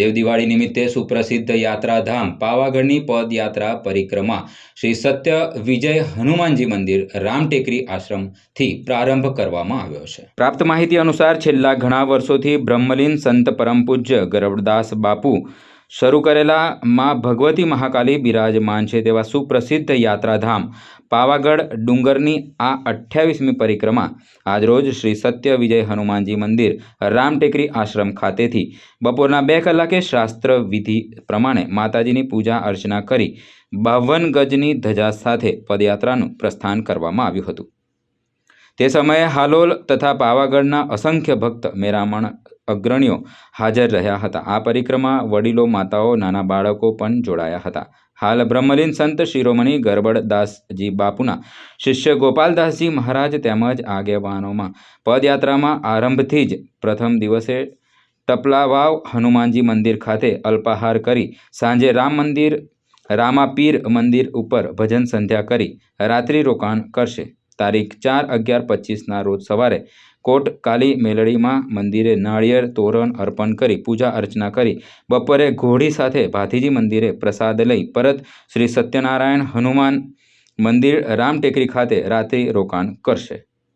દેવદિવાળી નિમિત્તે સુપ્રસિદ્ધ યાત્રાધામ પાવાગઢની પદયાત્રા પરિક્રમા શ્રી સત્ય વિજય હનુમાનજી મંદિર રામટેકરી આશ્રમથી પ્રારંભ કરવામાં આવ્યો છે. પ્રાપ્ત માહિતી અનુસાર છેલ્લા ઘણા વર્ષોથી બ્રહ્મલીન સંત પરમ પૂજ્ય ગરવદાસ બાપુ શરૂ કરેલા માં ભગવતી મહાકાલી બિરાજમાન છે તેવા સુપ્રસિદ્ધ યાત્રાધામ પાવાગઢ, ડુંગરની આ અઠ્યાવીસમી પરિક્રમા. આજરોજ શ્રી સત્ય વિજય હનુમાનજી મંદિર રામટેકરી આશ્રમ ખાતેથી બપોરના બે કલાકે શાસ્ત્ર વિધિ પ્રમાણે માતાજીની પૂજા અર્ચના કરી બાવન ગજની ધજા સાથે પદયાત્રાનું પ્રસ્થાન કરવામાં આવ્યું હતું. તે સમયે હાલોલ તથા પાવાગઢના અસંખ્ય ભક્ત મેરામણ અગ્રણીઓ હાજર રહ્યા હતા. આ પરિક્રમા વડીલો, માતાઓ, નાના બાળકો પણ જોડાયા હતા. હાલ બ્રહ્મલીન સંત શિરોમણી ગરબડદાસજી બાપુના શિષ્ય ગોપાલદાસજી મહારાજ તેમજ આગેવાનોમાં પદયાત્રામાં આરંભથી જ પ્રથમ દિવસે ટપલાવાવ હનુમાનજી મંદિર ખાતે અલ્પાહાર કરી સાંજે રામ મંદિર, રામાપીર મંદિર ઉપર ભજન સંધ્યા કરી રાત્રિ રોકાણ કરશે. તારીખ ચાર અગિયાર પચીસના રોજ સવારે કોટ કાલી મેલડીમાં મંદિરે નાળિયેર તોરણ અર્પણ કરી પૂજા અર્ચના કરી બપોરે ઘોડી સાથે ભાથીજી મંદિરે પ્રસાદ લઈ પરત શ્રી સત્યનારાયણ હનુમાન મંદિર રામટેકરી ખાતે રાત્રિ રોકાણ કરશે.